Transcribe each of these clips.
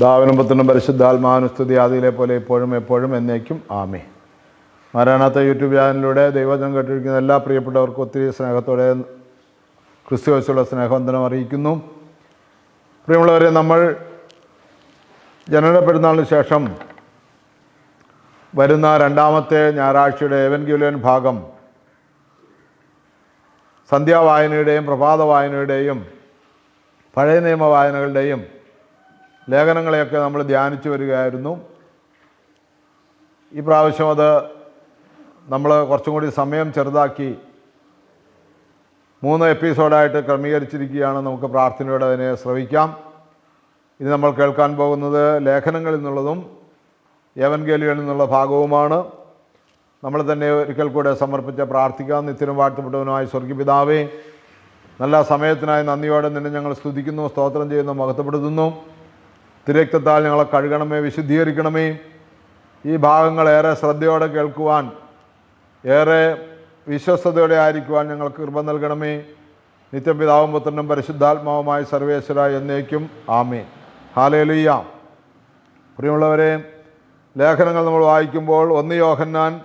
ദാവനും പത്തനും പരിശുദ്ധാത്മാനുസ്തുതി ആദിയിലെ പോലെ ഇപ്പോഴും എപ്പോഴും എന്നേക്കും ആമേ മാരാണാത്ത യൂട്യൂബ് ചാനലിലൂടെ ദൈവജനം കേട്ടിരിക്കുന്ന എല്ലാ പ്രിയപ്പെട്ടവർക്കും ഒത്തിരി സ്നേഹത്തോടെ ക്രിസ്തു വെച്ചുള്ള സ്നേഹവന്ദനം അറിയിക്കുന്നു. പ്രിയമുള്ളവരെ നമ്മൾ ജനന പെരുന്നാളിന് ശേഷം വരുന്ന രണ്ടാമത്തെ ഞായറാഴ്ചയുടെ ഏവൻഗ്യുലൻ ഭാഗം സന്ധ്യാവായനയുടെയും പ്രഭാത വായനയുടെയും പഴയ നിയമ വായനകളുടെയും ലേഖനങ്ങളെയൊക്കെ നമ്മൾ ധ്യാനിച്ചു വരികയായിരുന്നു. ഈ പ്രാവശ്യം അത് നമ്മൾ കുറച്ചും കൂടി സമയം ചെറുതാക്കി മൂന്ന് എപ്പിസോഡായിട്ട് ക്രമീകരിച്ചിരിക്കുകയാണ്. നമുക്ക് പ്രാർത്ഥനയോടെ അതിനെ ശ്രവിക്കാം. ഇത് നമ്മൾ കേൾക്കാൻ പോകുന്നത് ലേഖനങ്ങളിൽ നിന്നുള്ളതും യവൻഗേലികളിൽ നിന്നുള്ള ഭാഗവുമാണ്. നമ്മൾ തന്നെ ഒരിക്കൽ കൂടെ സമർപ്പിച്ച പ്രാർത്ഥിക്കാം. നിത്യനും വാഴ്ത്തപ്പെട്ടവനുമായ സ്വർഗീപിതാവേ നല്ല സമയത്തിനായി നന്ദിയോടെ നിന്നെ ഞങ്ങൾ സ്തുതിക്കുന്നു സ്തോത്രം ചെയ്യുന്നു മഹത്വപ്പെടുത്തുന്നു. തിരക്തത്താൽ ഞങ്ങളെ കഴുകണമേ വിശുദ്ധീകരിക്കണമേ. ഈ ഭാഗങ്ങൾ ഏറെ ശ്രദ്ധയോടെ കേൾക്കുവാൻ ഏറെ വിശ്വസ്തയോടെ ആയിരിക്കുവാൻ ഞങ്ങൾക്ക് കൃപ നൽകണമേ. നിത്യം പിതാവും പുത്രനും പരിശുദ്ധാത്മാവുമായ സർവേശ്വര എന്നേക്കും. ആമേ ഹാലേലുയ്യ പ്രിയമുള്ളവരെ ലേഖനങ്ങൾ നമ്മൾ വായിക്കുമ്പോൾ ഒന്ന് യോഹന്നാൻ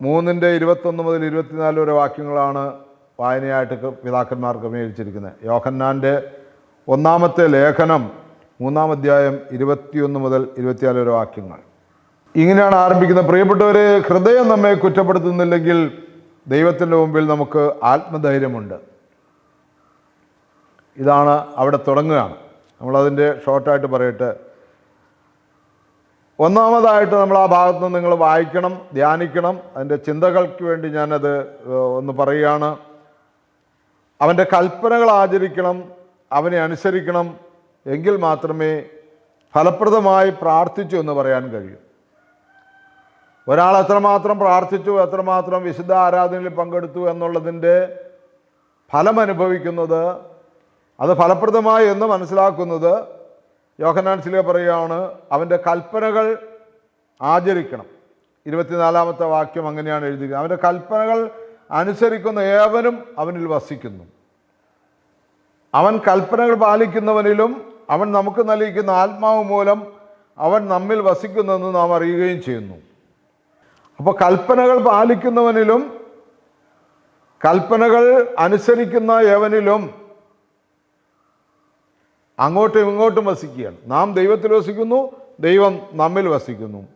മൂന്നിന്റെ ഇരുപത്തൊന്ന് മുതൽ ഇരുപത്തിനാല് വരെ വാക്യങ്ങളാണ് വായനയായിട്ട് പിതാക്കന്മാർ ക്രമീകരിച്ചിരിക്കുന്നത്. യോഹന്നാന്റെ ഒന്നാമത്തെ ലേഖനം മൂന്നാം അധ്യായം ഇരുപത്തിയൊന്ന് മുതൽ ഇരുപത്തിനാല് വരെ വാക്യങ്ങൾ. ഇങ്ങനെയാണ് ആരംഭിക്കുന്നത്. പ്രിയപ്പെട്ടവരെ ഹൃദയം നമ്മെ കുറ്റപ്പെടുത്തുന്നില്ലെങ്കിൽ ദൈവത്തിന്റെ മുമ്പിൽ നമുക്ക് ആത്മധൈര്യമുണ്ട്. ഇതാണ് അവിടെ തുടങ്ങുകയാണ്. നമ്മളതിന്റെ ഷോർട്ടായിട്ട് പറയട്ടെ. ഒന്നാമതായിട്ട് നമ്മൾ ആ ഭാഗത്ത് നിങ്ങൾ വായിക്കണം ധ്യാനിക്കണം. അതിന്റെ ചിന്തകൾക്ക് വേണ്ടി ഞാനത് ഒന്ന് പറയുകയാണ്. അവന്റെ കൽപ്പനകൾ ആചരിക്കണം. അവനെ അനുസരിക്കണം എങ്കിൽ മാത്രമേ ഫലപ്രദമായി പ്രാർത്ഥിച്ചു എന്ന് പറയാൻ കഴിയൂ. ഒരാൾ എത്രമാത്രം പ്രാർത്ഥിച്ചു എത്രമാത്രം വിശുദ്ധ ആരാധനയിൽ പങ്കെടുത്തു എന്നുള്ളതിന്റെ ഫലം അനുഭവിക്കുന്നത് അത് ഫലപ്രദമായി എന്ന് മനസ്സിലാക്കുന്നത് യോഹനാൻ സിലിയ പറയുകയാണ് അവന്റെ കൽപ്പനകൾ ആചരിക്കണം. ഇരുപത്തിനാലാമത്തെ വാക്യം അങ്ങനെയാണ് എഴുതിയിരിക്കുന്നത് അവന്റെ കൽപ്പനകൾ അനുസരിക്കുന്ന ഏവനും അവനിൽ വസിക്കുന്നു. അവൻ കൽപ്പനകൾ പാലിക്കുന്നവനിലും അവൻ നമുക്ക് നൽകിക്കുന്ന ആത്മാവ് മൂലം അവൻ നമ്മിൽ വസിക്കുന്നെന്ന് നാം അറിയുകയും ചെയ്യുന്നു. അപ്പോൾ കൽപ്പനകൾ പാലിക്കുന്നവനിലും കൽപ്പനകൾ അനുസരിക്കുന്ന എവനിലും അങ്ങോട്ടും ഇങ്ങോട്ടും വസിക്കുകയാണ്. നാം ദൈവത്തിൽ വസിക്കുന്നു ദൈവം നമ്മിൽ വസിക്കുന്നു.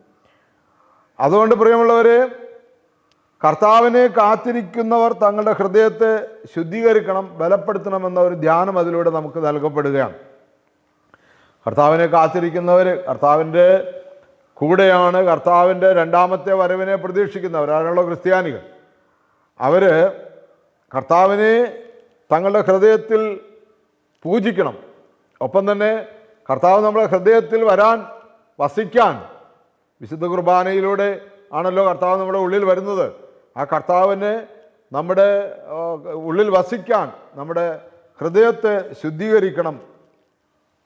അതുകൊണ്ട് പ്രിയമുള്ളവരെ കർത്താവിനെ കാത്തിരിക്കുന്നവർ തങ്ങളുടെ ഹൃദയത്തെ ശുദ്ധീകരിക്കണം ബലപ്പെടുത്തണമെന്ന ഒരു ധ്യാനം അതിലൂടെ നമുക്ക് നൽകപ്പെടുകയാണ്. കർത്താവിനെ കാത്തിരിക്കുന്നവർ കർത്താവിന്റെ കൂടെയാണ് കർത്താവിന്റെ രണ്ടാമത്തെ വരവിനെ പ്രതീക്ഷിക്കുന്നവരാണുള്ള ക്രിസ്ത്യാനികൾ? അവർ കർത്താവിനെ തങ്ങളുടെ ഹൃദയത്തിൽ പൂജിക്കണം. ഒപ്പം തന്നെ കർത്താവ് നമ്മുടെ ഹൃദയത്തിൽ വരാൻ വസിക്കാൻ വിശുദ്ധ കുർബാനയിലൂടെ ആണല്ലോ കർത്താവ് നമ്മുടെ ഉള്ളിൽ വരുന്നത്. ആ കർത്താവിനെ നമ്മുടെ ഉള്ളിൽ വസിക്കാൻ നമ്മുടെ ഹൃദയത്തെ ശുദ്ധീകരിക്കണം.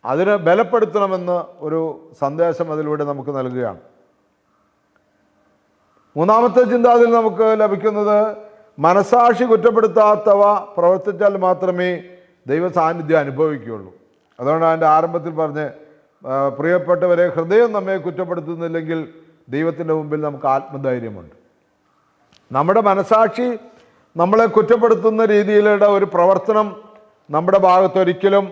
അതിനെ ബലപ്പെടുത്തണമെന്ന് ഒരു സന്ദേശം അതിലൂടെ നമുക്ക് നൽകുകയാണ്. മൂന്നാമത്തെ ചിന്ത അതിൽ നമുക്ക് ലഭിക്കുന്നത് മനസാക്ഷി കുറ്റപ്പെടുത്താത്തവ പ്രവർത്തിച്ചാൽ മാത്രമേ ദൈവ സാന്നിധ്യം അനുഭവിക്കുകയുള്ളൂ. അതുകൊണ്ട് അതിന്റെ ആരംഭത്തിൽ പറഞ്ഞ് പ്രിയപ്പെട്ടവരെ ഹൃദയം നമ്മെ കുറ്റപ്പെടുത്തുന്നില്ലെങ്കിൽ ദൈവത്തിന്റെ മുമ്പിൽ നമുക്ക് ആത്മധൈര്യമുണ്ട്. നമ്മുടെ മനസാക്ഷി നമ്മളെ കുറ്റപ്പെടുത്തുന്ന രീതിയിലുള്ള ഒരു പ്രവർത്തനം നമ്മുടെ ഭാഗത്തൊരിക്കലും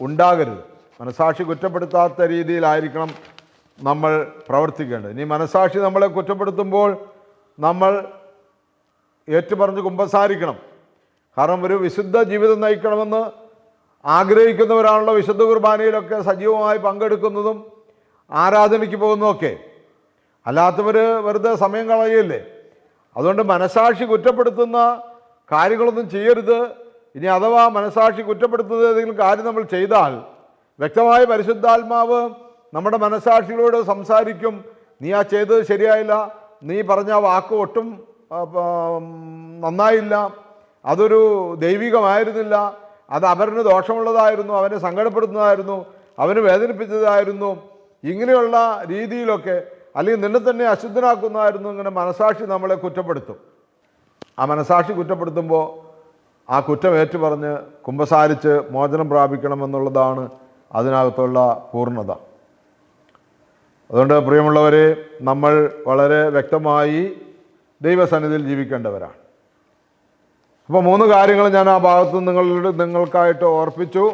ഉണ്ടാകരുത്. മനസാക്ഷി കുറ്റപ്പെടുത്താത്ത രീതിയിലായിരിക്കണം നമ്മൾ പ്രവർത്തിക്കേണ്ടത്. ഇനി മനസാക്ഷി നമ്മളെ കുറ്റപ്പെടുത്തുമ്പോൾ നമ്മൾ ഏറ്റുപറഞ്ഞ് കുമ്പസാരിക്കണം. കാരണം ഒരു വിശുദ്ധ ജീവിതം നയിക്കണമെന്ന് ആഗ്രഹിക്കുന്നവരാണല്ലോ വിശുദ്ധ കുർബാനയിലൊക്കെ സജീവമായി പങ്കെടുക്കുന്നതും ആരാധനയ്ക്ക് പോകുന്നതൊക്കെ അല്ലാത്തവർ വെറുതെ സമയം കളയല്ലേ അതുകൊണ്ട് മനസാക്ഷി കുറ്റപ്പെടുത്തുന്ന കാര്യങ്ങളൊന്നും ചെയ്യരുത്. ഇനി അഥവാ മനസാക്ഷി കുറ്റപ്പെടുത്തുന്ന ഏതെങ്കിലും കാര്യം നമ്മൾ ചെയ്താൽ വ്യക്തമായ പരിശുദ്ധാത്മാവ് നമ്മുടെ മനസാക്ഷികളോട് സംസാരിക്കും. നീ ആ ചെയ്തത് ശരിയായില്ല. നീ പറഞ്ഞ വാക്ക് ഒട്ടും നന്നായില്ല. അതൊരു ദൈവികമായിരുന്നില്ല. അത് അവരിന് ദോഷമുള്ളതായിരുന്നു. അവനെ സങ്കടപ്പെടുത്തുന്നതായിരുന്നു. അവന് വേദനിപ്പിച്ചതായിരുന്നു. ഇങ്ങനെയുള്ള രീതിയിലൊക്കെ അല്ലെങ്കിൽ നിന്നെ തന്നെ അശുദ്ധനാക്കുന്നതായിരുന്നു ഇങ്ങനെ മനസാക്ഷി നമ്മളെ കുറ്റപ്പെടുത്തും. ആ മനസാക്ഷി കുറ്റപ്പെടുത്തുമ്പോൾ ആ കുറ്റം ഏറ്റുപറഞ്ഞ് കുമ്പസാരിച്ച് മോചനം പ്രാപിക്കണമെന്നുള്ളതാണ് അതിനകത്തുള്ള പൂർണത. അതുകൊണ്ട് പ്രിയമുള്ളവരെ നമ്മൾ വളരെ വ്യക്തമായി ദൈവസന്നിധിയിൽ ജീവിക്കേണ്ടവരാണ്. അപ്പോൾ മൂന്ന് കാര്യങ്ങൾ ഞാൻ ആ ഭാഗത്ത് നിങ്ങളുടെ നിങ്ങൾക്കായിട്ട് ഓർപ്പിച്ചു.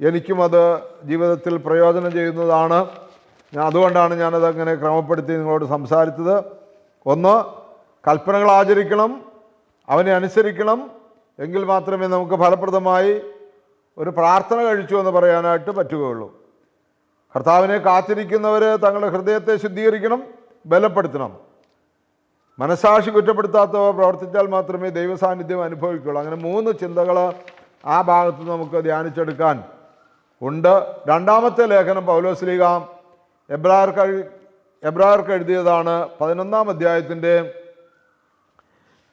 എനിക്കും അത് ജീവിതത്തിൽ പ്രയോജനം ചെയ്യുന്നതാണ്. അതുകൊണ്ടാണ് ഞാനത് അങ്ങനെ ക്രമപ്പെടുത്തി നിങ്ങളോട് സംസാരിച്ചത്. ഒന്ന് കൽപ്പനകൾ ആചരിക്കണം അവനെ അനുസരിക്കണം എങ്കിൽ മാത്രമേ നമുക്ക് ഫലപ്രദമായി ഒരു പ്രാർത്ഥന കഴിച്ചു എന്ന് പറയാനായിട്ട് പറ്റുകയുള്ളൂ. കർത്താവിനെ കാത്തിരിക്കുന്നവർ തങ്ങളുടെ ഹൃദയത്തെ ശുദ്ധീകരിക്കണം ബലപ്പെടുത്തണം. മനസാക്ഷി കുറ്റപ്പെടുത്താത്തവ പ്രവർത്തിച്ചാൽ മാത്രമേ ദൈവസാന്നിധ്യം അനുഭവിക്കുകയുള്ളൂ. അങ്ങനെ മൂന്ന് ചിന്തകൾ ആ ഭാഗത്ത് നമുക്ക് ധ്യാനിച്ചെടുക്കാൻ ഉണ്ട്. രണ്ടാമത്തെ ലേഖനം പൗലോസ്ലീഗ എബ്രാർക്ക് എബ്രാർക്ക് എഴുതിയതാണ് പതിനൊന്നാം അധ്യായത്തിന്റെ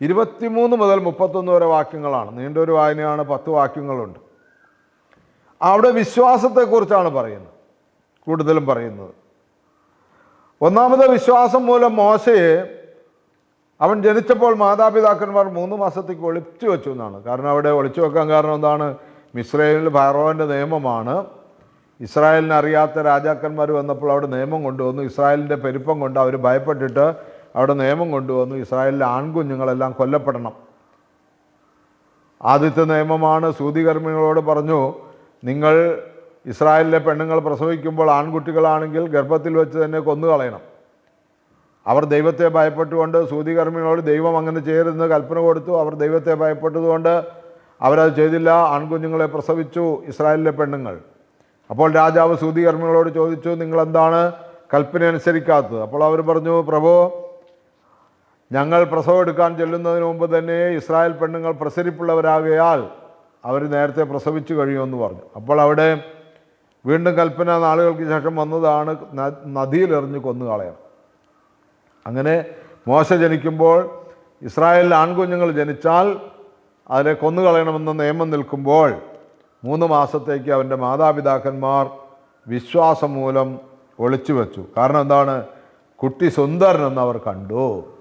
ഇരുപത്തിമൂന്ന് മുതൽ മുപ്പത്തൊന്ന് വരെ വാക്യങ്ങളാണ്. നീണ്ടൊരു വായനയാണ് പത്ത് വാക്യങ്ങളുണ്ട്. അവിടെ വിശ്വാസത്തെക്കുറിച്ചാണ് പറയുന്നത് കൂടുതലും പറയുന്നത്. ഒന്നാമത് വിശ്വാസം മൂലം മോശയെ അവൻ ജനിച്ചപ്പോൾ മാതാപിതാക്കന്മാർ മൂന്ന് മാസത്തേക്ക് ഒളിച്ചു വെച്ചു എന്നാണ്. കാരണം അവിടെ ഒളിച്ചു വെക്കാൻ കാരണം എന്താണ്? മിസ്രൈലിൽ ഫറോന്റെ നിയമമാണ്. ഇസ്രായേലിനെ അറിയാത്ത രാജാക്കന്മാർ വന്നപ്പോൾ അവിടെ നിയമം കൊണ്ടുവന്നു. ഇസ്രായേലിന്റെ പെരുപ്പം കൊണ്ട് അവർ ഭയപ്പെട്ടിട്ട് അവിടെ നിയമം കൊണ്ടുവന്നു. ഇസ്രായേലിലെ ആൺകുഞ്ഞുങ്ങളെല്ലാം കൊല്ലപ്പെടണം. ആദ്യത്തെ നിയമമാണ്. സൂതികർമ്മികളോട് പറഞ്ഞു നിങ്ങൾ ഇസ്രായേലിലെ പെണ്ണുങ്ങൾ പ്രസവിക്കുമ്പോൾ ആൺകുട്ടികളാണെങ്കിൽ ഗർഭത്തിൽ വെച്ച് തന്നെ കൊന്നുകളയണം. അവർ ദൈവത്തെ ഭയപ്പെട്ടുകൊണ്ട് സൂതികർമ്മികളോട് ദൈവം അങ്ങനെ ചെയ്യരുതെന്ന് കൽപ്പന കൊടുത്തു. അവർ ദൈവത്തെ ഭയപ്പെട്ടതുകൊണ്ട് അവരത് ചെയ്തില്ല. ആൺകുഞ്ഞുങ്ങളെ പ്രസവിച്ചു ഇസ്രായേലിലെ പെണ്ണുങ്ങൾ. അപ്പോൾ രാജാവ് സൂതികർമ്മികളോട് ചോദിച്ചു നിങ്ങൾ എന്താണ് കൽപ്പന അനുസരിക്കാത്തത്? അപ്പോൾ അവർ പറഞ്ഞു പ്രഭു ഞങ്ങൾ പ്രസവം എടുക്കാൻ ചെല്ലുന്നതിന് മുമ്പ് തന്നെ ഇസ്രായേൽ പെണ്ണുങ്ങൾ പ്രസരിപ്പുള്ളവരാകയാൽ അവർ നേരത്തെ പ്രസവിച്ചു കഴിയുമെന്ന് പറഞ്ഞു. അപ്പോൾ അവിടെ വീണ്ടും കൽപ്പന നാളുകൾക്ക് ശേഷം വന്നതാണ് നദിയിലെറിഞ്ഞ് കൊന്നു കളയണം അങ്ങനെ മോശ ജനിക്കുമ്പോൾ ഇസ്രായേലിൽ ആൺകുഞ്ഞുങ്ങൾ ജനിച്ചാൽ അതിനെ കൊന്നുകളയണമെന്ന നിയമം നിൽക്കുമ്പോൾ മൂന്ന് മാസത്തേക്ക് അവന്റെ മാതാപിതാക്കന്മാർ വിശ്വാസം മൂലം ഒളിച്ചു വെച്ചു. കാരണം എന്താണ്? കുട്ടി സുന്ദരനെന്ന് അവർ കണ്ടു.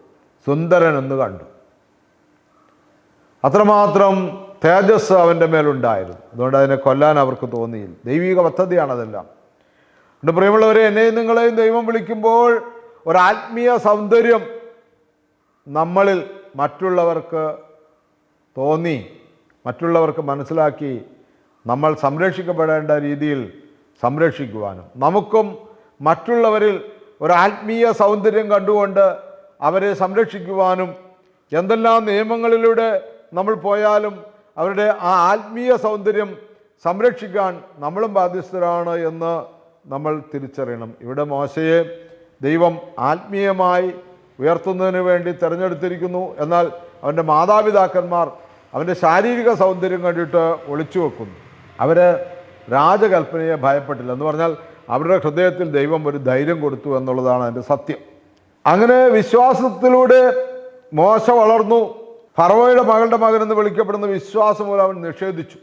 സുന്ദരനെന്ന് കണ്ടു. അത്രമാത്രം തേജസ് അവന്റെ മേലുണ്ടായിരുന്നു. അതുകൊണ്ട് അതിനെ കൊല്ലാൻ അവർക്ക് തോന്നിയില്ല. ദൈവിക പദ്ധതിയാണ് അതെല്ലാം. എന്റെ പ്രിയമുള്ളവരെ എന്നെയും നിങ്ങളെയും ദൈവം വിളിക്കുമ്പോൾ ഒരാത്മീയ സൗന്ദര്യം നമ്മളിൽ മറ്റുള്ളവർക്ക് തോന്നി മറ്റുള്ളവർക്ക് മനസ്സിലാക്കി നമ്മൾ സംരക്ഷിക്കപ്പെടേണ്ട രീതിയിൽ സംരക്ഷിക്കുവാനും. നമുക്കും മറ്റുള്ളവരിൽ ഒരു ആത്മീയ സൗന്ദര്യം കണ്ടുകൊണ്ട് അവരെ സംരക്ഷിക്കുവാനും എന്തെല്ലാം നിയമങ്ങളിലൂടെ നമ്മൾ പോയാലും അവരുടെ ആ ആത്മീയ സൗന്ദര്യം സംരക്ഷിക്കാൻ നമ്മളും ബാധ്യസ്ഥരാണ് എന്ന് നമ്മൾ തിരിച്ചറിയണം. ഇവിടെ മോശയെ ദൈവം ആത്മീയമായി ഉയർത്തുന്നതിന് വേണ്ടി തിരഞ്ഞെടുത്തിരിക്കുന്നു. എന്നാൽ അവന്റെ മാതാപിതാക്കന്മാർ അവന്റെ ശാരീരിക സൗന്ദര്യം കണ്ടിട്ട് ഒളിച്ചു വെക്കുന്നു അവർ രാജകൽപ്പനയെ ഭയപ്പെട്ടില്ല എന്ന് പറഞ്ഞാൽ അവരുടെ ഹൃദയത്തിൽ ദൈവം ഒരു ധൈര്യം കൊടുത്തു എന്നുള്ളതാണ് അതിന്റെ സത്യം. അങ്ങനെ വിശ്വാസത്തിലൂടെ മോശ വളർന്നു. ഫറവോയുടെ മകളുടെ മകൻ എന്ന് വിളിക്കപ്പെടുന്ന വിശ്വാസം മൂലം അവൻ നിഷേധിച്ചു.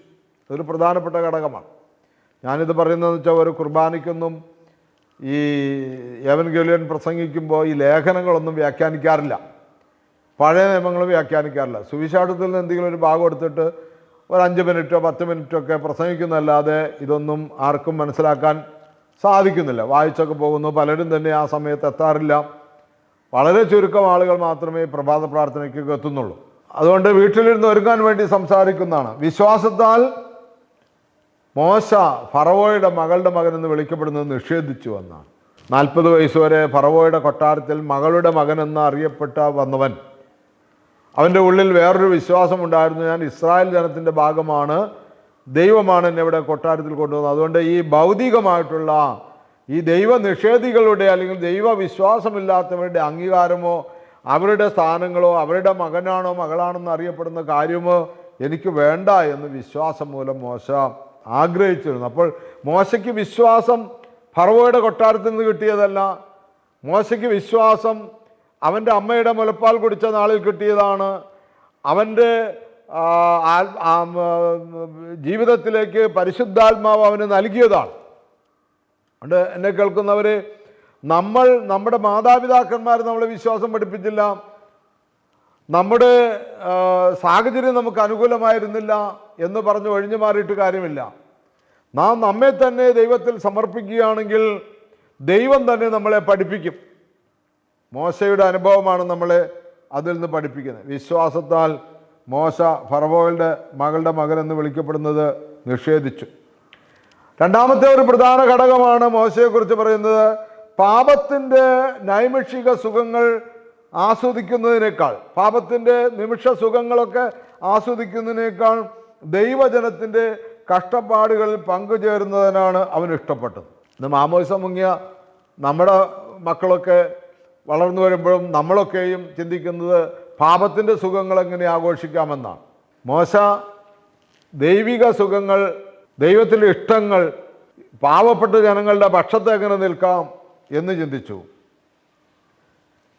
അതൊരു പ്രധാനപ്പെട്ട ഘടകമാണ്. ഞാനിത് പറയുന്നതെന്ന് വെച്ചാൽ ഒരു കുർബാനയ്ക്കൊന്നും ഈ യവൻഗലിയൻ പ്രസംഗിക്കുമ്പോൾ ഈ ലേഖനങ്ങളൊന്നും വ്യാഖ്യാനിക്കാറില്ല. പഴയ നിയമങ്ങളും വ്യാഖ്യാനിക്കാറില്ല. സുവിശാഠത്തിൽ നിന്ന് എന്തെങ്കിലും ഒരു ഭാഗം എടുത്തിട്ട് ഒരു അഞ്ച് മിനിറ്റോ പത്ത് മിനിറ്റോ ഒക്കെ പ്രസംഗിക്കുന്നല്ലാതെ ഇതൊന്നും ആർക്കും മനസ്സിലാക്കാൻ സാധിക്കുന്നില്ല. വായിച്ചൊക്കെ പോകുന്നു. പലരും തന്നെ ആ സമയത്ത് എത്താറില്ല. വളരെ ചുരുക്കം ആളുകൾ മാത്രമേ പ്രഭാത പ്രാർത്ഥനയ്ക്ക് എത്തുന്നുള്ളൂ. അതുകൊണ്ട് വീട്ടിലിരുന്ന് ഒരുങ്ങാൻ വേണ്ടി സംസാരിക്കുന്നതാണ്. വിശ്വാസത്താൽ മോശ ഫറവോയുടെ മകളുടെ മകൻ എന്ന് വിളിക്കപ്പെടുന്നത് നിഷേധിച്ചു എന്നാണ്. നാൽപ്പത് വയസ്സുവരെ ഫറവോയുടെ കൊട്ടാരത്തിൽ മകളുടെ മകൻ എന്ന് അറിയപ്പെട്ട വന്നവൻ അവന്റെ ഉള്ളിൽ വേറൊരു വിശ്വാസമുണ്ടായിരുന്നു. ഞാൻ ഇസ്രായേൽ ജനത്തിന്റെ ഭാഗമാണ്. ദൈവമാണ് എന്നെ ഇവിടെ കൊട്ടാരത്തിൽ കൊണ്ടുവന്നത്. അതുകൊണ്ട് ഈ ഭൗതികമായിട്ടുള്ള ഈ ദൈവ നിഷേധികളുടെ അല്ലെങ്കിൽ ദൈവവിശ്വാസമില്ലാത്തവരുടെ അംഗീകാരമോ അവരുടെ സ്ഥാനങ്ങളോ അവരുടെ മകനാണോ മകളാണെന്ന് അറിയപ്പെടുന്ന കാര്യമോ എനിക്ക് വേണ്ട എന്ന് വിശ്വാസം മൂലം മോശ ആഗ്രഹിച്ചിരുന്നു. അപ്പോൾ മോശയ്ക്ക് വിശ്വാസം ഫറവോയുടെ കൊട്ടാരത്തിൽ നിന്ന് കിട്ടിയതല്ല. മോശയ്ക്ക് വിശ്വാസം അവന്റെ അമ്മയുടെ മുലപ്പാൽ കുടിച്ച നാളിൽ കിട്ടിയതാണ്. അവന്റെ ജീവിതത്തിലേക്ക് പരിശുദ്ധാത്മാവ് അവന് നൽകിയതാണ്. അതുകൊണ്ട് എന്നെ കേൾക്കുന്നവർ നമ്മൾ നമ്മുടെ മാതാപിതാക്കന്മാർ നമ്മളെ വിശ്വാസം പഠിപ്പിച്ചില്ല. നമ്മുടെ സാഹചര്യം നമുക്ക് അനുകൂലമായിരുന്നില്ല എന്ന് പറഞ്ഞു ഒഴിഞ്ഞു മാറിയിട്ട് കാര്യമില്ല. നാം നമ്മെ തന്നെ ദൈവത്തിൽ സമർപ്പിക്കുകയാണെങ്കിൽ ദൈവം തന്നെ നമ്മളെ പഠിപ്പിക്കും. മോശയുടെ അനുഭവമാണ് നമ്മൾ അതിൽ നിന്ന് പഠിപ്പിക്കുന്നത്. വിശ്വാസത്താൽ മോശ ഫറവോയുടെ മകളുടെ മകൻ എന്ന് വിളിക്കപ്പെടുന്നത് നിഷേധിച്ചു. രണ്ടാമത്തെ ഒരു പ്രധാന ഘടകമാണ് മോശയെക്കുറിച്ച് പറയുന്നത്. പാപത്തിന്റെ നൈമിഷിക സുഖങ്ങൾ ആസ്വദിക്കുന്നതിനേക്കാൾ പാപത്തിന്റെ നിമിഷ സുഖങ്ങളൊക്കെ ആസ്വദിക്കുന്നതിനേക്കാൾ ദൈവജനത്തിന്റെ കഷ്ടപ്പാടുകളിൽ പങ്കുചേരുന്നതിനാണ് അവൻ ഇഷ്ടപ്പെട്ടത്. ഇന്ന് മാമോസം മുങ്ങിയ നമ്മുടെ മക്കളൊക്കെ വളർന്നു വരുമ്പോഴും നമ്മളൊക്കെയും ചിന്തിക്കുന്നത് പാപത്തിന്റെ സുഖങ്ങൾ എങ്ങനെ ആഘോഷിക്കാമെന്നാണ്. മോശ ദൈവിക സുഖങ്ങൾ ദൈവത്തിന്റെ ഇഷ്ടങ്ങൾ പാവപ്പെട്ട ജനങ്ങളുടെ പക്ഷത്തെ എങ്ങനെ നിൽക്കാം എന്ന് ചിന്തിച്ചു.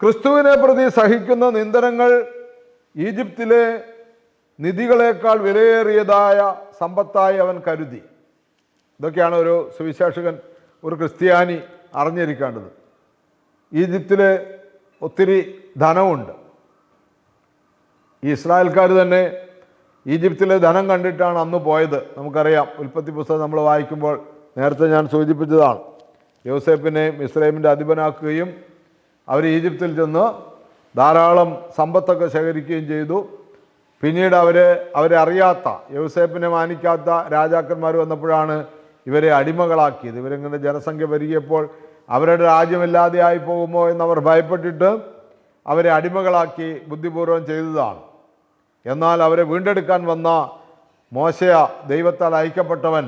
ക്രിസ്തുവിനെ പ്രതി സഹിക്കുന്ന നിന്ദനങ്ങൾ ഈജിപ്തിലെ നിധികളേക്കാൾ വിലയേറിയതായ സമ്പത്തായി അവൻ കരുതി. ഇതൊക്കെയാണ് ഒരു സുവിശേഷകൻ ഒരു ക്രിസ്ത്യാനി അറിഞ്ഞിരിക്കേണ്ടത്. ഈജിപ്തിൽ ഒത്തിരി ധനമുണ്ട് ഈ ഇസ്രായേൽക്കാർ തന്നെ ഈജിപ്തിലെ ധനം കണ്ടിട്ടാണ് അന്ന് പോയത്. നമുക്കറിയാം ഉൽപ്പത്തി പുസ്തകം നമ്മൾ വായിക്കുമ്പോൾ നേരത്തെ ഞാൻ സൂചിപ്പിച്ചതാണ്. യോസേപ്പിനെ ഇസ്രൈമിന്റെ അധിപനാക്കുകയും അവർ ഈജിപ്തിൽ ചെന്ന് ധാരാളം സമ്പത്തൊക്കെ ശേഖരിക്കുകയും ചെയ്തു. പിന്നീട് അവർ അവരെ അറിയാത്ത യോസേപ്പിനെ മാനിക്കാത്ത രാജാക്കന്മാർ വന്നപ്പോഴാണ് ഇവരെ അടിമകളാക്കിയത്. ഇവരിങ്ങനെ ജനസംഖ്യ പെരുകിയപ്പോൾ അവരുടെ രാജ്യമില്ലാതെ രാജ്യമില്ലാതെയായി പോകുമോ എന്നവർ ഭയപ്പെട്ടിട്ട് അവരെ അടിമകളാക്കി ബുദ്ധിപൂർവം ചെയ്തതാണ്. എന്നാൽ അവരെ വീണ്ടെടുക്കാൻ വന്ന മോശയ ദൈവത്താൽ അയക്കപ്പെട്ടവൻ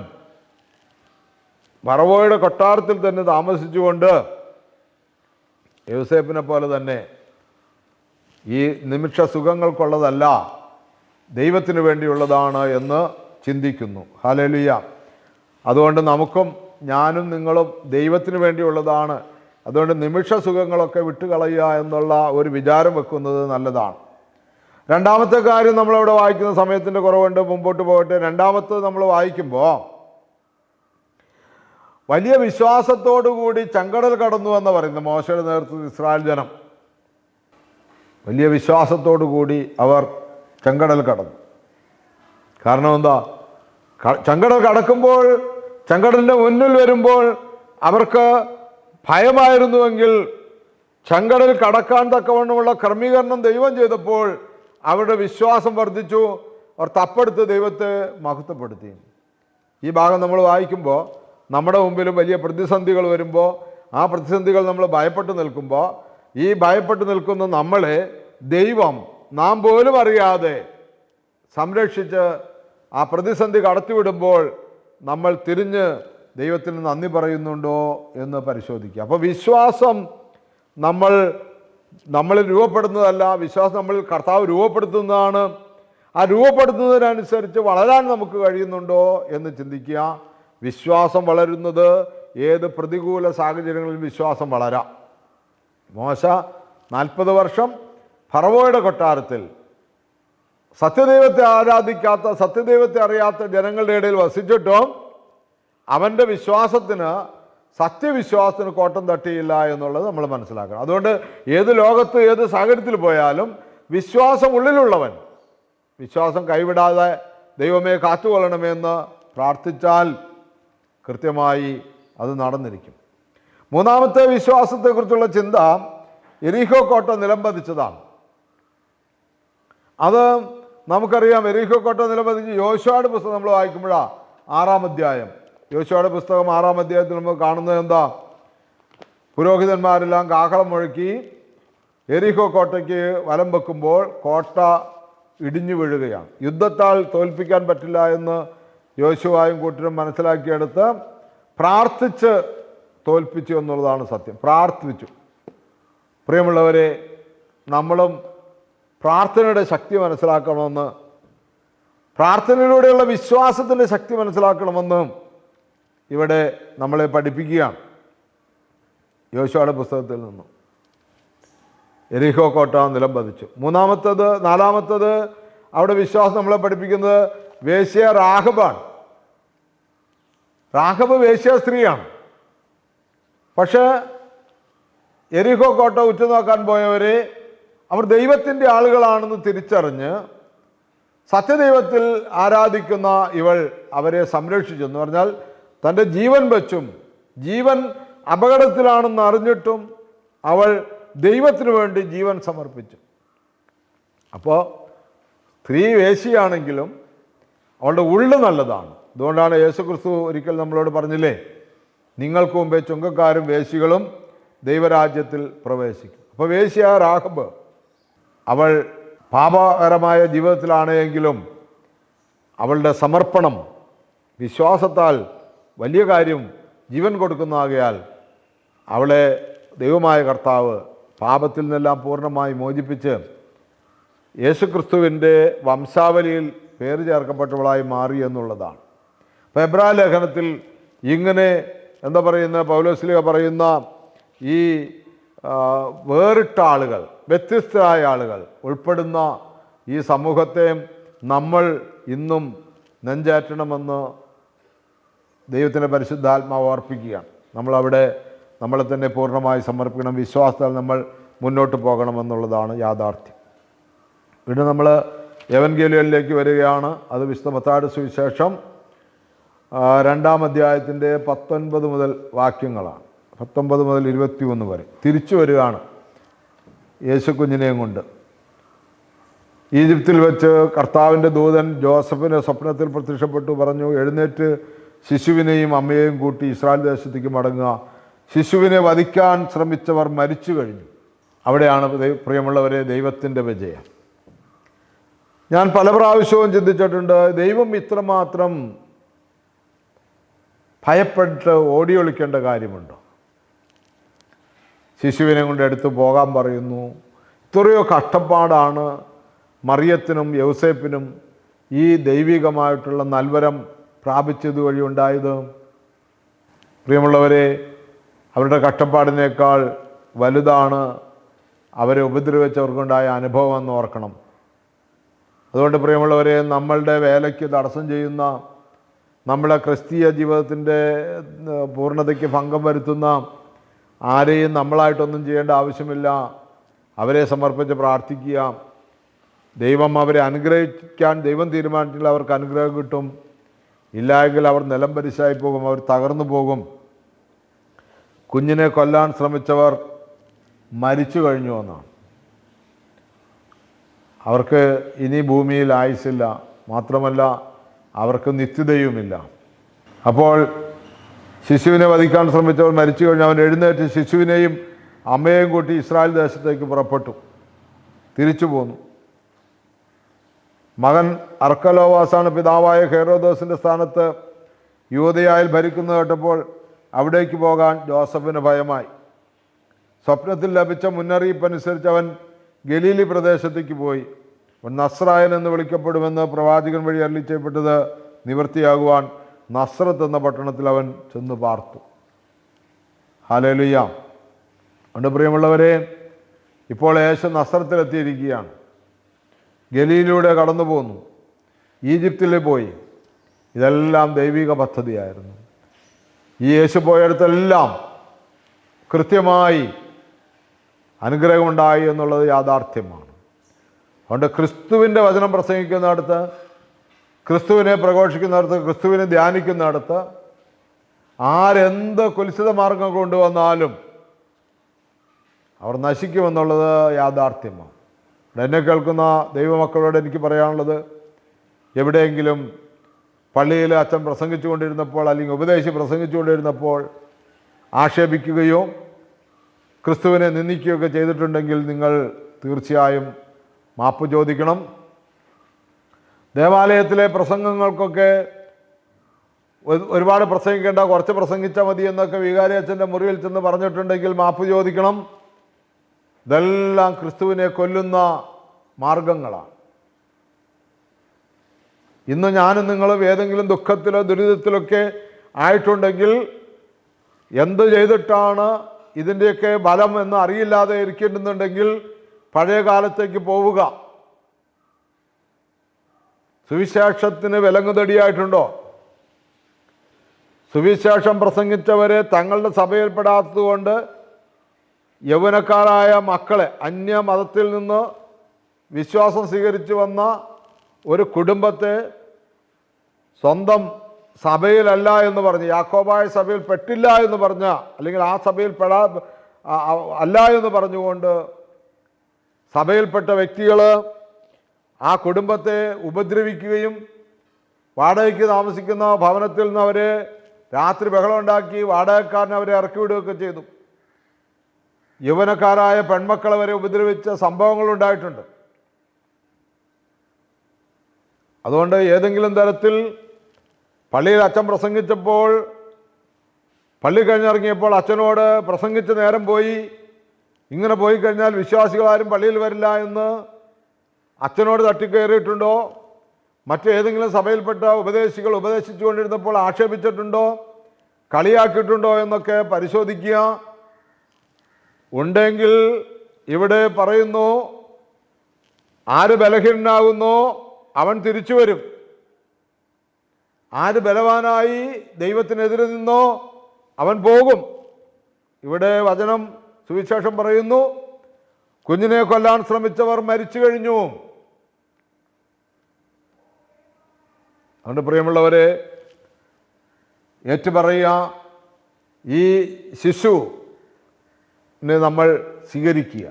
പറവോയുടെ കൊട്ടാരത്തിൽ തന്നെ താമസിച്ചുകൊണ്ട് യൂസേപ്പിനെ പോലെ തന്നെ ഈ നിമിഷ സുഖങ്ങൾക്കുള്ളതല്ല ദൈവത്തിന് വേണ്ടിയുള്ളതാണ് എന്ന് ചിന്തിക്കുന്നു. ഹലലിയ അതുകൊണ്ട് നമുക്കും ഞാനും നിങ്ങളും ദൈവത്തിന് വേണ്ടിയുള്ളതാണ്. അതുകൊണ്ട് നിമിഷ സുഖങ്ങളൊക്കെ വിട്ടുകളയുക എന്നുള്ള ഒരു വിചാരം വെക്കുന്നത് നല്ലതാണ്. രണ്ടാമത്തെ കാര്യം നമ്മളിവിടെ വായിക്കുന്ന സമയത്തിന്റെ കുറവുണ്ട് മുമ്പോട്ട് പോകട്ടെ. രണ്ടാമത്തത് നമ്മൾ വായിക്കുമ്പോൾ വലിയ വിശ്വാസത്തോടുകൂടി ചങ്കടൽ കടന്നു എന്ന് പറയുന്നത് മോശയുടെ നേതൃത്വത്തിൽ ഇസ്രായേൽ ജനം. വലിയ വിശ്വാസത്തോടു കൂടി അവർ ചങ്കടൽ കടന്നു. കാരണം എന്താ? ചങ്കടൽ കടക്കുമ്പോൾ ചെങ്കടലിന്റെ മുന്നിൽ വരുമ്പോൾ അവർക്ക് ഭയമായിരുന്നുവെങ്കിൽ ചെങ്കടൽ കടക്കാൻ തക്കവണ്ണമുള്ള ക്രമീകരണം ദൈവം ചെയ്തപ്പോൾ അവരുടെ വിശ്വാസം വർദ്ധിച്ചു. അവർ തപ്പെടുത്ത് ദൈവത്തെ മഹത്വപ്പെടുത്തി. ഈ ഭാഗം നമ്മൾ വായിക്കുമ്പോൾ നമ്മുടെ മുമ്പിലും വലിയ പ്രതിസന്ധികൾ വരുമ്പോൾ ആ പ്രതിസന്ധികൾ നമ്മൾ ഭയപ്പെട്ട് നിൽക്കുമ്പോൾ ഈ ഭയപ്പെട്ട് നിൽക്കുന്ന നമ്മളെ ദൈവം നാം പോലും അറിയാതെ സംരക്ഷിച്ച് ആ പ്രതിസന്ധി കടത്തിവിടുമ്പോൾ നമ്മൾ തിരിഞ്ഞ് ദൈവത്തിന് നന്ദി പറയുന്നുണ്ടോ എന്ന് പരിശോധിക്കുക. അപ്പോൾ വിശ്വാസം നമ്മൾ നമ്മളിൽ രൂപപ്പെടുന്നതല്ല വിശ്വാസം നമ്മൾ കർത്താവ് രൂപപ്പെടുത്തുന്നതാണ്. ആ രൂപപ്പെടുത്തുന്നതിനനുസരിച്ച് വളരാൻ നമുക്ക് കഴിയുന്നുണ്ടോ എന്ന് ചിന്തിക്കുക. വിശ്വാസം വളരുന്നത് ഏത് പ്രതികൂല സാഹചര്യങ്ങളിലും വിശ്വാസം വളരാം. മോശ നാൽപ്പത് വർഷം ഫറവോയുടെ കൊട്ടാരത്തിൽ സത്യദൈവത്തെ ആരാധിക്കാത്ത സത്യദൈവത്തെ അറിയാത്ത ജനങ്ങളുടെ ഇടയിൽ വസിച്ചിട്ടും അവന്റെ വിശ്വാസത്തിന് സത്യവിശ്വാസത്തിന് കോട്ടം തട്ടിയില്ല എന്നുള്ളത് നമ്മൾ മനസ്സിലാക്കണം. അതുകൊണ്ട് ഏത് ലോകത്ത് ഏത് സാഹചര്യത്തിൽ പോയാലും വിശ്വാസം ഉള്ളിലുള്ളവൻ വിശ്വാസം കൈവിടാതെ ദൈവമേ കാത്തുകൊള്ളണമെന്ന് പ്രാർത്ഥിച്ചാൽ കൃത്യമായി അത് നടന്നിരിക്കും. മൂന്നാമത്തെ വിശ്വാസത്തെക്കുറിച്ചുള്ള ചിന്ത എരീഹോ കോട്ട നിലംപതിച്ചതാണ്. അത് നമുക്കറിയാം എരീഹോ കോട്ട നിലപതിച്ച് യോശുവാട് പുസ്തകം നമ്മൾ വായിക്കുമ്പോഴാണ് ആറാം അധ്യായം. യോശുവാട് പുസ്തകം ആറാം അധ്യായത്തിൽ നമ്മൾ കാണുന്നത് എന്താ? പുരോഹിതന്മാരെല്ലാം കാഹളം മുഴക്കി എരിഹോ കോട്ടയ്ക്ക് വലം വെക്കുമ്പോൾ കോട്ട ഇടിഞ്ഞു വീഴുകയാണ്. യുദ്ധത്താൽ തോൽപ്പിക്കാൻ പറ്റില്ല എന്ന് യോശുവായും കൂട്ടരും മനസ്സിലാക്കിയെടുത്ത് പ്രാർത്ഥിച്ച് തോൽപ്പിച്ചു എന്നുള്ളതാണ് സത്യം. പ്രാർത്ഥിച്ചു. പ്രിയമുള്ളവരെ നമ്മളും പ്രാർത്ഥനയുടെ ശക്തി മനസ്സിലാക്കണമെന്ന് പ്രാർത്ഥനയിലൂടെയുള്ള വിശ്വാസത്തിന്റെ ശക്തി മനസ്സിലാക്കണമെന്നും ഇവിടെ നമ്മളെ പഠിപ്പിക്കുകയാണ്. യോശുവയുടെ പുസ്തകത്തിൽ നിന്നും. എരിഹോ കോട്ട നിലം പതിച്ചു. മൂന്നാമത്തത് നാലാമത്തത് അവിടെ വിശ്വാസം നമ്മളെ പഠിപ്പിക്കുന്നത് വേശ്യ രാഘബാണ് രാഘബ് വേശ്യ സ്ത്രീയാണ്. പക്ഷേ എരിഹോ കോട്ട ഉറ്റുനോക്കാൻ പോയവരെ അവർ ദൈവത്തിന്റെ ആളുകളാണെന്ന് തിരിച്ചറിഞ്ഞ് സത്യദൈവത്തിൽ ആരാധിക്കുന്ന ഇവൾ അവരെ സംരക്ഷിച്ചു എന്ന് പറഞ്ഞാൽ തന്റെ ജീവൻ വെച്ചും ജീവൻ അപകടത്തിലാണെന്ന് അറിഞ്ഞിട്ടും അവൾ ദൈവത്തിന് വേണ്ടി ജീവൻ സമർപ്പിച്ചു. അപ്പോൾ സ്ത്രീ വേശിയാണെങ്കിലും അവളുടെ ഉള്ളു നല്ലതാണ്. അതുകൊണ്ടാണ് യേശുക്രിസ്തു ഒരിക്കൽ നമ്മളോട് പറഞ്ഞില്ലേ നിങ്ങൾക്ക് മുമ്പേ ചുങ്കക്കാരും വേശികളും ദൈവരാജ്യത്തിൽ പ്രവേശിക്കും. അപ്പോൾ വേശിയ രാഘബ് അവൾ പാപകരമായ ജീവിതത്തിലാണെങ്കിലും അവളുടെ സമർപ്പണം വിശ്വാസത്താൽ വലിയ കാര്യം ജീവൻ കൊടുക്കുന്നതാകയാൽ അവളെ ദൈവമായ കർത്താവ് പാപത്തിൽ നിന്നെല്ലാം പൂർണമായി മോചിപ്പിച്ച് യേശുക്രിസ്തുവിന്റെ വംശാവലിയിൽ പേര് ചേർക്കപ്പെട്ടവളായി മാറി എന്നുള്ളതാണ്. അപ്പോൾ എബ്രാ ലേഖനത്തിൽ ഇങ്ങനെ എന്താ പറയുന്ന പൗലോസ്ലിക പറയുന്ന ഈ വേറിട്ട ആളുകൾ വ്യത്യസ്തരായ ആളുകൾ ഉൾപ്പെടുന്ന ഈ സമൂഹത്തെ നമ്മൾ ഇന്നും നെഞ്ചാറ്റണമെന്ന് ദൈവത്തിന്റെ പരിശുദ്ധാത്മാവ് ഓർപ്പിക്കുകയാണ്. നമ്മളവിടെ നമ്മളെ തന്നെ പൂർണമായി സമർപ്പിക്കണം. വിശ്വാസത്തിൽ നമ്മൾ മുന്നോട്ട് പോകണമെന്നുള്ളതാണ് യാഥാർത്ഥ്യം. പിന്നെ നമ്മൾ എവൻഗേലിയനിലേക്ക് വരികയാണ്. അത് വിശുദ്ധ മത്താട് സുവിശേഷം രണ്ടാം അധ്യായത്തിന്റെ പത്തൊൻപത് മുതൽ വാക്യങ്ങളാണ്. പത്തൊമ്പത് മുതൽ ഇരുപത്തി ഇരുപത്തിയൊന്ന് വരെ. തിരിച്ചു വരികയാണ് യേശുക്കുഞ്ഞിനെയും കൊണ്ട്. ഈജിപ്തിൽ വെച്ച് കർത്താവിന്റെ ദൂതൻ ജോസഫിന് സ്വപ്നത്തിൽ പ്രത്യക്ഷപ്പെട്ടു പറഞ്ഞു എഴുന്നേറ്റ് ശിശുവിനെയും അമ്മയെയും കൂട്ടി ഇസ്രായേൽ ദേശത്തേക്ക് മടങ്ങുക. ശിശുവിനെ വധിക്കാൻ ശ്രമിച്ചവർ മരിച്ചു കഴിഞ്ഞു. അവിടെയാണ് പ്രിയമുള്ളവരെ ദൈവത്തിന്റെ വിജയം. ഞാൻ പല പ്രാവശ്യവും ചിന്തിച്ചിട്ടുണ്ട് ദൈവം ഇത്രമാത്രം ഭയപ്പെട്ട് ഓടിയൊളിക്കേണ്ട കാര്യമുണ്ടോ? ശിശുവിനെ കൊണ്ട് എടുത്ത് പോകാൻ പറയുന്നു. ഇത്രയോ കഷ്ടപ്പാടാണ് മറിയത്തിനും യൗസേപ്പിനും ഈ ദൈവികമായിട്ടുള്ള നൽവരം പ്രാപിച്ചത് വഴി ഉണ്ടായത്. പ്രിയമുള്ളവരെ അവരുടെ കഷ്ടപ്പാടിനേക്കാൾ വലുതാണ് അവരെ ഉപദ്രവിച്ചവർക്കുണ്ടായ അനുഭവം എന്ന് ഓർക്കണം. അതുകൊണ്ട് പ്രിയമുള്ളവരെ നമ്മളുടെ വേലയ്ക്ക് തടസ്സം ചെയ്യുന്ന നമ്മളെ ക്രിസ്തീയ ജീവിതത്തിന്റെ പൂർണതയ്ക്ക് ഭംഗം വരുത്തുന്ന ആരെയും നമ്മളായിട്ടൊന്നും ചെയ്യേണ്ട ആവശ്യമില്ല. അവരെ സമർപ്പിച്ച് പ്രാർത്ഥിക്കുക. ദൈവം അവരെ അനുഗ്രഹിക്കാൻ ദൈവം തീരുമാനിച്ചാൽ അവർക്ക് അനുഗ്രഹം കിട്ടും. ഇല്ലായെങ്കിൽ അവർ നിലം പരിശായി പോകും അവർ തകർന്നു പോകും. കുഞ്ഞിനെ കൊല്ലാൻ ശ്രമിച്ചവർ മരിച്ചു കഴിഞ്ഞു എന്നാണ്. അവർക്ക് ഇനി ഭൂമിയിൽ ആയുസില്ല മാത്രമല്ല അവർക്ക് നിത്യതയുമില്ല. അപ്പോൾ ശിശുവിനെ വധിക്കാൻ ശ്രമിച്ചവർ മരിച്ചു കഴിഞ്ഞ് അവൻ എഴുന്നേറ്റ് ശിശുവിനെയും അമ്മയെയും കൂട്ടി ഇസ്രായേൽ ദേശത്തേക്ക് പുറപ്പെട്ടു. തിരിച്ചു പോന്നു. മകൻ അർക്കലോവാസാണ് പിതാവായ ഹെറോദോസിന്റെ സ്ഥാനത്ത് യുവതിയായി ഭരിക്കുന്നത് കേട്ടപ്പോൾ അവിടേക്ക് പോകാൻ ജോസഫിന് ഭയമായി. സ്വപ്നത്തിൽ ലഭിച്ച മുന്നറിയിപ്പ് അനുസരിച്ച് അവൻ ഗലീലി പ്രദേശത്തേക്ക് പോയി. നസ്രായൻ എന്ന് വിളിക്കപ്പെടുമെന്ന് പ്രവാചകൻ വഴി അരളി ചെയ്യപ്പെട്ടത് നിവൃത്തിയാകുവാൻ നസ്രത്ത് എന്ന പട്ടണത്തിൽ അവൻ ചെന്ന് പാർത്തു. ഹാലേലുയ്യ അതുകൊണ്ട് പ്രിയമുള്ളവരെ ഇപ്പോൾ യേശു നസ്രത്തിലെത്തിയിരിക്കുകയാണ്. ഗലിയിലൂടെ കടന്നു പോന്നു. ഈജിപ്തിൽ പോയി. ഇതെല്ലാം ദൈവിക പദ്ധതിയായിരുന്നു. ഈ യേശു പോയടത്തെല്ലാം കൃത്യമായി അനുഗ്രഹമുണ്ടായി എന്നുള്ളത് യാഥാർത്ഥ്യമാണ്. അതുകൊണ്ട് ക്രിസ്തുവിന്റെ വചനം പ്രസംഗിക്കുന്നിടത്ത് ക്രിസ്തുവിനെ പ്രഘോഷിക്കുന്നിടത്ത് ക്രിസ്തുവിനെ ധ്യാനിക്കുന്നിടത്ത് ആരെന്ത് കുലിശിത മാർഗം കൊണ്ടുവന്നാലും അവർ നശിക്കുമെന്നുള്ളത് യാഥാർത്ഥ്യമാണ്. എന്നെ കേൾക്കുന്ന ദൈവമക്കളോട് എനിക്ക് പറയാനുള്ളത് എവിടെയെങ്കിലും പള്ളിയിൽ അച്ഛൻ പ്രസംഗിച്ചു കൊണ്ടിരുന്നപ്പോൾ അല്ലെങ്കിൽ ഉപദേശി പ്രസംഗിച്ചു കൊണ്ടിരുന്നപ്പോൾ ആക്ഷേപിക്കുകയോ ക്രിസ്തുവിനെ നിന്ദിക്കുകയൊക്കെ ചെയ്തിട്ടുണ്ടെങ്കിൽ നിങ്ങൾ തീർച്ചയായും മാപ്പ് ചോദിക്കണം. ദേവാലയത്തിലെ പ്രസംഗങ്ങൾക്കൊക്കെ ഒരുപാട് പ്രസംഗിക്കേണ്ട കുറച്ച് പ്രസംഗിച്ചാൽ മതി എന്നൊക്കെ വികാരി അച്ഛന്റെ മുറിയിൽ ചെന്ന് പറഞ്ഞിട്ടുണ്ടെങ്കിൽ മാപ്പ് ചോദിക്കണം. ഇതെല്ലാം ക്രിസ്തുവിനെ കൊല്ലുന്ന മാർഗങ്ങളാണ്. ഇന്ന് ഞാനും നിങ്ങളും ഏതെങ്കിലും ദുഃഖത്തിലോ ദുരിതത്തിലൊക്കെ ആയിട്ടുണ്ടെങ്കിൽ എന്ത് ചെയ്തിട്ടാണ് ഇതിന്റെയൊക്കെ ബലം എന്ന് അറിയില്ലാതെ ഇരിക്കേണ്ടുന്നുണ്ടെങ്കിൽ പഴയ കാലത്തേക്ക് പോവുക. സുവിശേഷത്തിന് വിലങ്ങുതടിയായിട്ടുണ്ടോ? സുവിശേഷം പ്രസംഗിച്ചവരെ തങ്ങളുടെ സഭയിൽപ്പെടാത്തതുകൊണ്ട് യൗവനക്കാരായ മക്കളെ അന്യ മതത്തിൽ നിന്ന് വിശ്വാസം സ്വീകരിച്ചു വന്ന ഒരു കുടുംബത്തെ സ്വന്തം സഭയിലല്ല എന്ന് പറഞ്ഞ് യാക്കോബായ സഭയിൽ പെട്ടില്ല എന്ന് പറഞ്ഞ അല്ലെങ്കിൽ ആ സഭയിൽ പെടാ അല്ല എന്ന് പറഞ്ഞുകൊണ്ട് സഭയിൽപ്പെട്ട വ്യക്തികൾ ആ കുടുംബത്തെ ഉപദ്രവിക്കുകയും വാടകയ്ക്ക് താമസിക്കുന്ന ഭവനത്തിൽ നിന്ന് അവരെ രാത്രി ബഹളം ഉണ്ടാക്കി വാടകക്കാരനെ അവരെ ഇറക്കി വിടുകയൊക്കെ ചെയ്തു. യൗവനക്കാരായ പെൺമക്കളെ വരെ ഉപദ്രവിച്ച സംഭവങ്ങൾ ഉണ്ടായിട്ടുണ്ട്. അതുകൊണ്ട് ഏതെങ്കിലും തരത്തിൽ പള്ളിയിൽ അച്ഛൻ പ്രസംഗിച്ചപ്പോൾ പള്ളി കഴിഞ്ഞിറങ്ങിയപ്പോൾ അച്ഛനോട് പ്രസംഗിച്ച നേരം പോയി. ഇങ്ങനെ പോയി കഴിഞ്ഞാൽ വിശ്വാസികളാരും പള്ളിയിൽ വരില്ല എന്ന് അച്ഛനോട് തട്ടിക്കയറിയിട്ടുണ്ടോ? മറ്റേതെങ്കിലും സഭയിൽപ്പെട്ട ഉപദേശികൾ ഉപദേശിച്ചുകൊണ്ടിരുന്നപ്പോൾ ആക്ഷേപിച്ചിട്ടുണ്ടോ? കളിയാക്കിയിട്ടുണ്ടോ എന്നൊക്കെ പരിശോധിക്കുക. ഉണ്ടെങ്കിൽ ഇവിടെ പറയുന്നു ആര് ബലഹീനനാകുന്നോ അവൻ തിരിച്ചു വരും. ആര് ബലവാനായി ദൈവത്തിനെതിരെ നിന്നോ അവൻ പോകും. ഇവിടെ വചനം സുവിശേഷം പറയുന്നു കുഞ്ഞിനെ കൊല്ലാൻ ശ്രമിച്ചവർ മരിച്ചു കഴിഞ്ഞു. അതുകൊണ്ട് പ്രിയമുള്ളവരെ ഏറ്റുപറയുക ഈ ശിശുവിനെ നമ്മൾ സ്വീകരിക്കുക.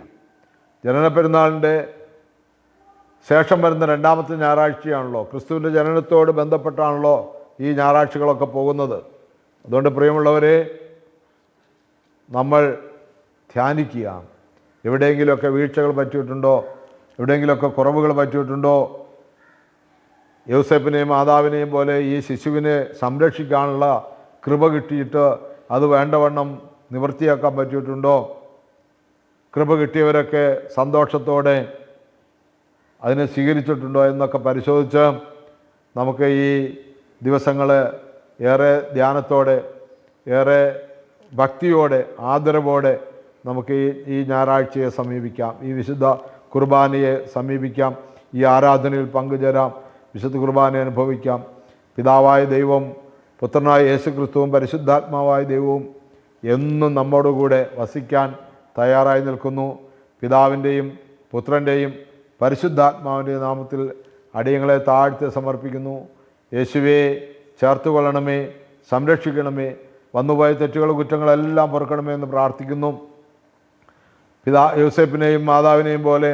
ജനന പെരുന്നാളിന്റെ ശേഷം വരുന്ന രണ്ടാമത്തെ ഞായറാഴ്ചയാണല്ലോ. ക്രിസ്തുവിന്റെ ജനനത്തോട് ബന്ധപ്പെട്ടാണല്ലോ ഈ ഞായറാഴ്ചകളൊക്കെ പോകുന്നത്. അതുകൊണ്ട് പ്രിയമുള്ളവരെ നമ്മൾ ധ്യാനിക്കുക. എവിടെയെങ്കിലുമൊക്കെ വീഴ്ചകൾ പറ്റിയിട്ടുണ്ടോ? എവിടെയെങ്കിലുമൊക്കെ കുറവുകൾ പറ്റിയിട്ടുണ്ടോ? യൗസേപ്പിനെയും മാതാവിനെയും പോലെ ഈ ശിശുവിനെ സംരക്ഷിക്കാനുള്ള കൃപ കിട്ടിയിട്ട് അത് വേണ്ടവണ്ണം നിവൃത്തിയാക്കാൻ പറ്റിയിട്ടുണ്ടോ? കൃപ കിട്ടിയവരൊക്കെ സന്തോഷത്തോടെ അതിനെ സ്വീകരിച്ചിട്ടുണ്ടോ എന്നൊക്കെ പരിശോധിച്ച് നമുക്ക് ഈ ദിവസങ്ങൾ ഏറെ ധ്യാനത്തോടെ ഏറെ ഭക്തിയോടെ ആദരവോടെ നമുക്ക് ഈ ഈ ഞായറാഴ്ചയെ സമീപിക്കാം. ഈ വിശുദ്ധ കുർബാനയെ സമീപിക്കാം. ഈ ആരാധനയിൽ പങ്കുചേരാം. വിശുദ്ധ കുർബാന അനുഭവിക്കാം. പിതാവായ ദൈവം പുത്രനായ യേശുക്രിസ്തുവും പരിശുദ്ധാത്മാവായ ദൈവവും എന്നും നമ്മോടുകൂടെ വസിക്കാൻ തയ്യാറായി നിൽക്കുന്നു. പിതാവിന്റെയും പുത്രന്റെയും പരിശുദ്ധാത്മാവിന്റെ നാമത്തിൽ അടിയങ്ങളെ താഴ്ത്തി സമർപ്പിക്കുന്നു. യേശുവെ ചേർത്തുകൊള്ളണമേ സംരക്ഷിക്കണമേ വന്നുപോയ തെറ്റുകളും കുറ്റങ്ങളെല്ലാം പൊറുക്കണമേ എന്ന് പ്രാർത്ഥിക്കുന്നു. പിതാ യൂസഫിനെയും മാതാവിനെയും പോലെ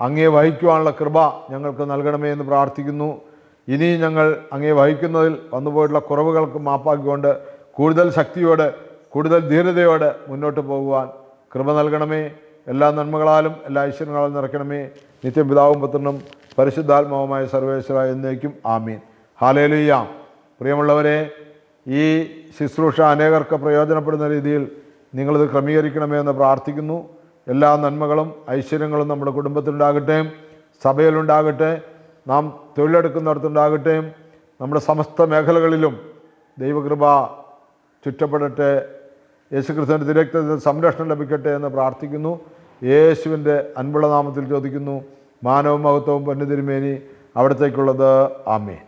അങ്ങേ വഹിക്കുവാനുള്ള കൃപ ഞങ്ങൾക്ക് നൽകണമേ എന്ന് പ്രാർത്ഥിക്കുന്നു. ഇനി ഞങ്ങൾ അങ്ങേ വഹിക്കുന്നതിൽ വന്നുപോയിട്ടുള്ള കുറവുകൾക്ക് മാപ്പാക്കിക്കൊണ്ട് കൂടുതൽ ശക്തിയോടെ കൂടുതൽ ധീരതയോടെ മുന്നോട്ട് പോകുവാൻ കൃപ നൽകണമേ. എല്ലാ നന്മകളാലും എല്ലാ ഐശ്വര്യങ്ങളാലും നിറയ്ക്കണമേ. നിത്യം പിതാവും പുത്രനും പരിശുദ്ധാത്മാവുമായ സർവേശ്വര എന്നേക്കും ആമീൻ. ഹാലേലുയ്യാം പ്രിയമുള്ളവരെ ഈ ശുശ്രൂഷ അനേകർക്ക് പ്രയോജനപ്പെടുന്ന രീതിയിൽ നിങ്ങളിത് ക്രമീകരിക്കണമേ എന്ന് പ്രാർത്ഥിക്കുന്നു. എല്ലാ നന്മകളും ഐശ്വര്യങ്ങളും നമ്മുടെ കുടുംബത്തിലുണ്ടാകട്ടെ സഭയിലുണ്ടാകട്ടെ നാം തൊഴിലെടുക്കുന്നിടത്തുണ്ടാകട്ടെ നമ്മുടെ സമസ്ത മേഖലകളിലും ദൈവകൃപ ചുറ്റപ്പെടട്ടെ യേശുക്രിസ്തുവിന്റെ തിരക്തത്തിൽ സംരക്ഷണം ലഭിക്കട്ടെ എന്ന് പ്രാർത്ഥിക്കുന്നു. യേശുവിന്റെ അൻപുള്ള നാമത്തിൽ ചോദിക്കുന്നു. മാനവും മഹത്വവും പൊന്നുതിരുമേനി അവിടത്തേക്കുള്ളത്. ആമേ